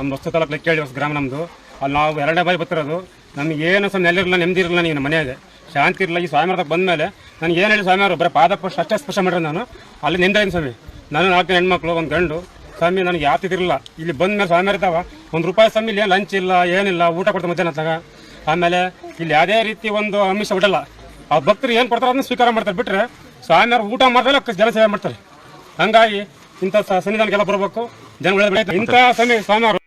ನಮ್ಮ ವಸ್ತು ತಾಲೂಕು ಲೆಕ್ಕ ಹೇಳಿ ಗ್ರಾಮ ನಮ್ಮದು ಅಲ್ಲಿ ನಾವು ಎರಡನೇ ಬಾರಿ ಬರ್ತಿರೋದು. ನಮ್ಗೆ ಏನು ಸಹ ನೆಲ್ಲಿರಲ್ಲ ನೆಮ್ಮದಿ ಇರಲಿಲ್ಲ ನನಗೆ ಮನೆಯಾಗೆ. ಶಾಂತಿ ಇರಲಿಲ್ಲ ಈ ಸ್ವಾಮಿಯವ್ರದಾಗ ಬಂದ ಮೇಲೆ ನನಗೆ ಏನು ಹೇಳಿ ಸ್ವಾಮಿಯವರು, ಬರೀ ಪಾದ ಸ್ಪರ್ಶ ಅಷ್ಟೇ ಸ್ಪರ್ಶ ಮಾಡಿರೋ ನಾನು. ಅಲ್ಲಿ ನಿಂದಾಯಿನ ಸ್ವಾಮಿ. ನಾನು ನಾಲ್ಕು ಹೆಣ್ಮಕ್ಳು, ಒಂದು ಗಂಡು. ಸ್ವಾಮಿ, ನನಗೆ ಯಾತಿದಿರಲಿಲ್ಲ ಇಲ್ಲಿ ಬಂದ ಮೇಲೆ ಸ್ವಾಮಿಯವ್ರು ಇರ್ತಾವ ಒಂದು ರೂಪಾಯಿ ಸ್ವಾಮಿ ಇಲ್ಲಿ ಲಂಚ್ ಇಲ್ಲ, ಏನಿಲ್ಲ, ಊಟ ಕೊಡ್ತಾ ಮಧ್ಯಾಹ್ನ ತಗ ಆಮೇಲೆ ಇಲ್ಲಿ ಯಾವುದೇ ರೀತಿ ಒಂದು ಅಮಿಷ ಬಿಡಲ್ಲ. ಆ ಭಕ್ತರು ಏನು ಕೊಡ್ತಾರೆ ಅದನ್ನ ಸ್ವೀಕಾರ ಮಾಡ್ತಾರೆ. ಬಿಟ್ಟರೆ ಸ್ವಾಮಿಯವ್ರು ಊಟ ಮಾಡಿದ್ರೆ ಜನ ಸೇವೆ ಮಾಡ್ತಾರೆ. ಹಂಗಾಗಿ ಇಂಥ ಸನ್ನಿಧಾನಕ್ಕೆಲ್ಲ ಬರಬೇಕು. ಜನಗಳ ಇಂಥ ಸ್ವಾಮಿ ಸ್ವಾಮಿಯವರು